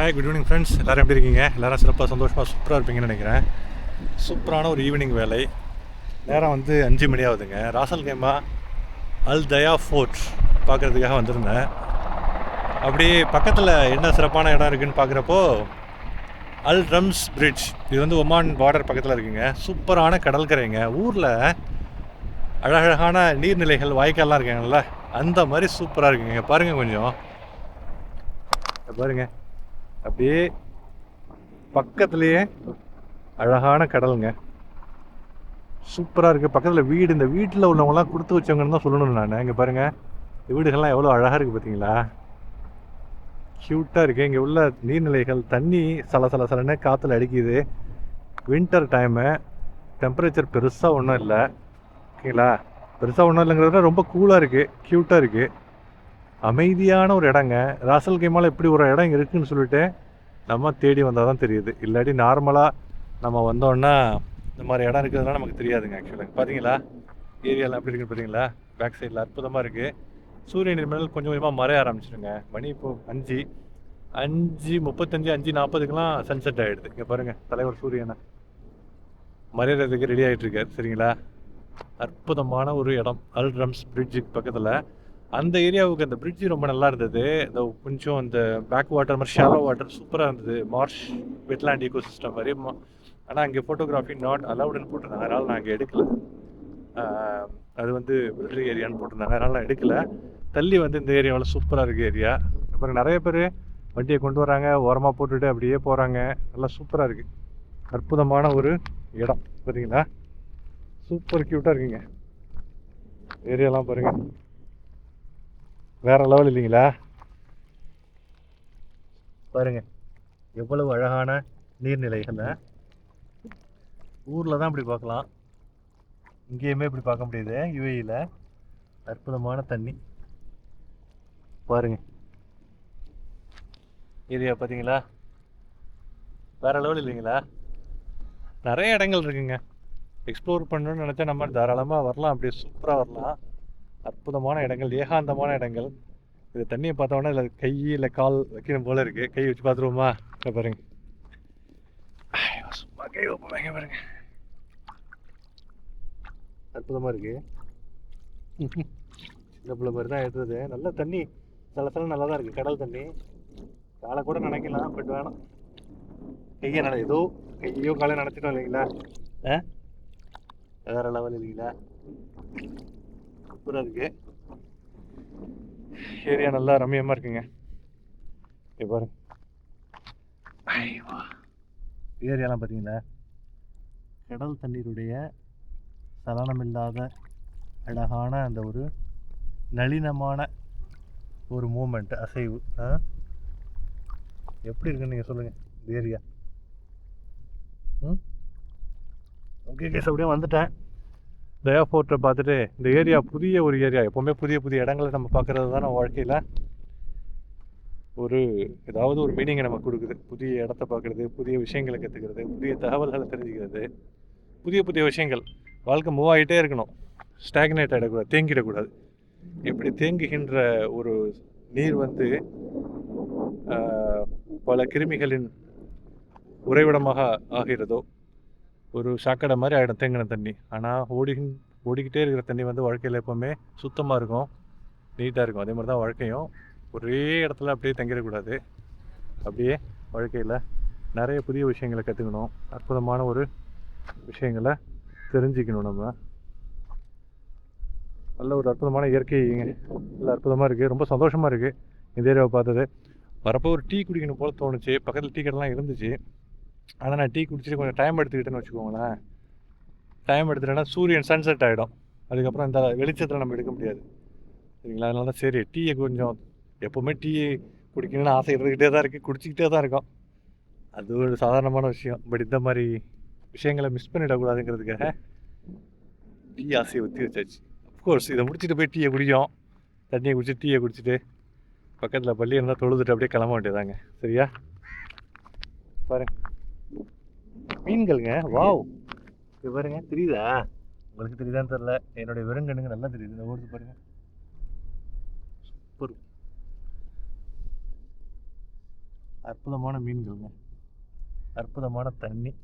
Hi good evening friends எல்லோரும் எப்படி இருக்கீங்க? எல்லோரும் சிறப்பாக சந்தோஷமாக சூப்பராக இருப்பீங்கன்னு நினைக்கிறேன். சூப்பரான ஒரு ஈவினிங் வேலை. நேரம் வந்து அஞ்சு மணி ஆகுதுங்க. ராசல் கேமா அல் தயா ஃபோர்ட் பார்க்குறதுக்காக வந்திருந்தேன். அப்படியே பக்கத்தில் என்ன சிறப்பான இடம் இருக்குன்னு பார்க்குறப்போ அல் ட்ரம்ஸ் பிரிட்ஜ் இது வந்து ஒமான் பார்டர் பக்கத்தில் இருக்குங்க. சூப்பரான கடற்கரைங்க ஊரில் அழகழகான நீர்நிலைகள் வாய்க்கால்லாம் இருக்காங்கல்ல அந்த மாதிரி சூப்பராக இருக்குங்க. பாருங்கள் கொஞ்சம். பாருங்கள் அப்படியே பக்கத்துலேயே அழகான கடலுங்க. சூப்பராக இருக்குது பக்கத்தில் வீடு இந்த வீட்டில் உள்ளவங்களாம் கொடுத்து வச்சவங்கன்னு தான் சொல்லணும் நான். இங்கே பாருங்கள் இந்த வீடுகள்லாம் எவ்வளோ அழகாக இருக்குது பார்த்தீங்களா க்யூட்டாக இருக்குது இங்கே உள்ள நீர்நிலைகள் தண்ணி சல சல சலன்னு காற்றுல அடிக்குது வின்டர் டைமு டெம்பரேச்சர் பெருசாக ஒன்றும் இல்லை. ஓகேங்களா? பெருசாக ஒன்றும் இல்லைங்கிறத ரொம்ப கூலாக இருக்குது க்யூட்டாக இருக்குது அமைதியான ஒரு இடங்க. ராசல் கேமால் இப்படி ஒரு இடம் இருக்குதுன்னு சொல்லிட்டு நம்ம தேடி வந்தால் தான் தெரியுது. இல்லாட்டி நார்மலாக நம்ம வந்தோன்னா இந்த மாதிரி இடம் இருக்கிறதுலாம் நமக்கு தெரியாதுங்க ஆக்சுவலாக பார்த்தீங்களா ஏரியாலாம் எப்படி இருக்குன்னு பார்த்தீங்களா பேக் சைடில் அற்புதமாக இருக்குது சூரியன் மேல் கொஞ்சம் கொஞ்சமாக மறைய ஆரம்பிச்சிருங்க. மணி இப்போ அஞ்சு. அஞ்சு முப்பத்தஞ்சு அஞ்சு நாற்பதுக்கெலாம் சன்செட் ஆகிடுது இங்கே பாருங்கள் தலைவர் சூரியனை. மறையிறதுக்கு ரெடி ஆகிட்டுருக்கார் சரிங்களா? அற்புதமான ஒரு இடம். அல்ட்ரம்ஸ் பிரிட்ஜுக்கு பக்கத்தில். அந்த ஏரியாவுக்கு அந்த பிரிட்ஜ் ரொம்ப நல்லா இருந்தது. இந்த கொஞ்சம் இந்த பேக் வாட்டர் மாதிரி ஷாலோ வாட்டர் சூப்பராக இருந்தது. மார்ஷ் வெட்லாண்ட் ஈகோ சிஸ்டம் மாதிரி ஆனால் அங்கே ஃபோட்டோகிராஃபி நாட் அலவுடுன்னு போட்டிருந்தாங்க. அதனால் நான் அங்கே எடுக்கல. அது வந்து மிலிட்ரி ஏரியான்னு போட்டிருந்தாங்க. அதனால் நான் எடுக்கல. தள்ளி வந்து இந்த ஏரியாவில் சூப்பராக இருக்குது ஏரியா. அப்புறம் நிறைய பேர் வண்டியை கொண்டு வராங்க. ஓரமாக போட்டுட்டு அப்படியே போகிறாங்க நல்லா சூப்பராக இருக்குது அற்புதமான ஒரு இடம். பார்த்தீங்களா சூப்பர் க்யூட்டாக இருக்குங்க. ஏரியாலாம் பாருங்கள் வேற லெவல் இல்லைங்களா? பாருங்க. எவ்வளவு அழகான நீர்நிலைகளை. ஊரில் தான் இப்படி பார்க்கலாம். இங்கேயுமே இப்படி பார்க்க முடியுது. யுஏயில் அற்புதமான தண்ணி. பாருங்க. ஏரியா பார்த்தீங்களா வேற லெவல் இல்லைங்களா? நிறைய இடங்கள் இருக்குங்க. எக்ஸ்ப்ளோர் பண்ணணும்னு நினச்சா நம்ம தாராளமாக வரலாம். அப்படியே சூப்பராக வரலாம். அற்புதமான இடங்கள் ஏகாந்தமான இடங்கள். இது தண்ணியை பார்த்தோன்னா இல்லை கை இல்லை கால் வைக்கணும் போல இருக்கு. கை வச்சு பார்த்துருவோமா? பாருங்க. சும்மா கை வைப்போம் பாருங்க. அற்புதமாக இருக்கு. சின்ன பிள்ளை மாதிரி தான் எடுத்தது. நல்ல தண்ணி. சில சில நல்லா தான் இருக்குது கடல் தண்ணி. காலை கூட நினைக்கலாம் பட் வேணாம். கையை நட ஏதோ கையோ காலை நினச்சிட்டோம் இல்லைங்களா? ஆ? வேற லெவல் இல்லைங்களா? சூப்பராக இருக்கு. ஏரியா நல்லா ரம்மியமாக இருக்குங்க. இங்க பாருங்க. ஏரியாலாம் பார்த்தீங்களா கடல் தண்ணீருடைய சலனமில்லாத அழகான அந்த ஒரு நளினமான ஒரு மூமெண்ட் அசைவு. ஆ? எப்படி இருக்குன்னு நீங்கள் சொல்லுங்கள் இந்த ஏரியா ம்? ஓகே கேஸ் அப்படியே வந்துட்டேன். இந்த ஏர்போர்ட்டை பார்த்துட்டு இந்த ஏரியா புதிய ஒரு ஏரியா எப்போவுமே புதிய புதிய இடங்களை நம்ம பார்க்குறது தான் நம்ம வாழ்க்கையில்? ஒரு ஏதாவது ஒரு மீனிங்கை நமக்கு கொடுக்குது. புதிய இடத்த பார்க்குறது புதிய விஷயங்களை கற்றுக்கிறது புதிய தகவல்களை தெரிஞ்சுக்கிறது புதிய புதிய விஷயங்கள். வாழ்க்கை மூவ் ஆகிட்டே இருக்கணும். ஸ்டாக்னேட் ஆகிடக்கூடாது தேங்கிடக்கூடாது. எப்படி தேங்குகின்ற ஒரு நீர் வந்து பல கிருமிகளின் உறைவிடமாக ஆகிறதோ ஒரு சாக்கடை மாதிரி ஆகிடும் தேங்கின தண்ணி. ஆனால் ஓடி ஓடிக்கிட்டே இருக்கிற தண்ணி வந்து வாழ்க்கையில் எப்போவுமே சுத்தமாக இருக்கும் நீட்டாக இருக்கும். அதே மாதிரி தான் வாழ்க்கையும். ஒரே இடத்துல அப்படியே தங்கிடக்கூடாது. அப்படியே வாழ்க்கையில் நிறைய புதிய விஷயங்களை கற்றுக்கணும் அற்புதமான ஒரு விஷயங்களை தெரிஞ்சுக்கணும் நம்ம. நல்ல ஒரு அற்புதமான இயற்கை நல்ல அற்புதமாக இருக்குது ரொம்ப சந்தோஷமாக இருக்குது இந்த ஏரியாவை பார்த்தது. வரப்போ ஒரு டீ குடிக்கணும் போல தோணுச்சு. பக்கத்தில் டீ கடைலாம் இருந்துச்சு. ஆனால் நான் டீ குடிச்சிட்டு கொஞ்சம் டைம் எடுத்துக்கிட்டேன்னு வச்சுக்கோங்களேன். டைம் எடுத்துட்டேன்னா சூரியன் சன்செட் ஆகிடும் அதுக்கப்புறம் இந்த வெளிச்சத்தில் நம்ம எடுக்க முடியாது. சரிங்களா? அதனால தான் சரி டீயை கொஞ்சம் எப்போவுமே டீ குடிக்கணும்னு ஆசை இருந்துக்கிட்டே தான் இருக்குது குடிச்சிக்கிட்டே தான் இருக்கும். அது ஒரு சாதாரணமான விஷயம். பட் இந்த மாதிரி விஷயங்களை மிஸ் பண்ணிடக்கூடாதுங்கிறதுக்காக டீ ஆசையை ஊற்றி வச்சாச்சு. அஃப்கோர்ஸ் இதை முடிச்சுட்டு போய் டீயை குடிக்கும் தண்ணியை குடிச்சிட்டு டீயை குடிச்சிட்டு பக்கத்தில் பள்ளி இருந்தால் தொழுதுட்டு அப்படியே கிளம்ப வேண்டியதாங்க சரியா? பாருங்க. மீன்கள்ங்க? வாவ். இது பாருங்க தெரியுதா? உங்களுக்கு தெரியுதான்னு தெரில என்னுடைய வெறுங்கண்ணுங்க நல்லா தெரியுது. இந்த ஓடுது பாருங்க. சூப்பர். அற்புதமான மீன்கள்ங்க. அற்புதமான தண்ணி.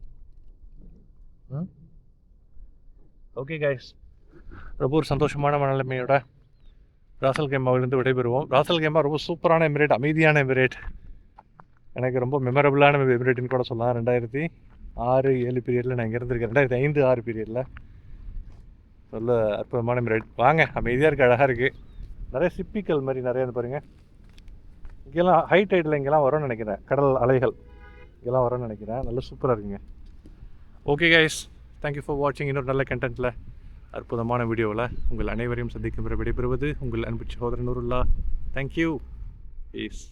ஓகே கைஸ் ரொம்ப ஒரு சந்தோஷமான மனநிலைமையோட ராசல் கேமாவிலிருந்து விடைபெறுவோம். ராசல் கேமா ரொம்ப சூப்பரான எமிரேட் அமைதியான எமிரேட். எனக்கு ரொம்ப மெமரபுளான எமிரேட்னு கூட சொல்லலாம். ரெண்டாயிரத்தி ஆறு ஏழு பீரியடில் நான் இங்கே இருந்திருக்கேன். ரெண்டாயிரத்தி ஐந்து ஆறு பீரியடில் நல்ல அற்புதமான மிரட் வாங்க அமைதியாக இருக்குது அழகாக இருக்குது நிறைய சிப்பிக்கல் மாதிரி நிறைய இருக்கு பாருங்கள் இங்கெல்லாம் ஹை டைட்டில் இங்கெல்லாம் வரும்னு நினைக்கிறேன். கடல் அலைகள் இங்கெல்லாம் வரும்னு நினைக்கிறேன். நல்ல சூப்பராக இருக்குங்க. ஓகே கைஸ் தேங்க்யூ ஃபார் வாட்சிங் இன்னொரு நல்ல கண்டென்ட்டில் அற்புதமான வீடியோவில் உங்கள் அனைவரையும் சந்திக்கும் விடைபெறுவது உங்கள் அன்பு சகோதரன் நூருல்லா. Thank you piece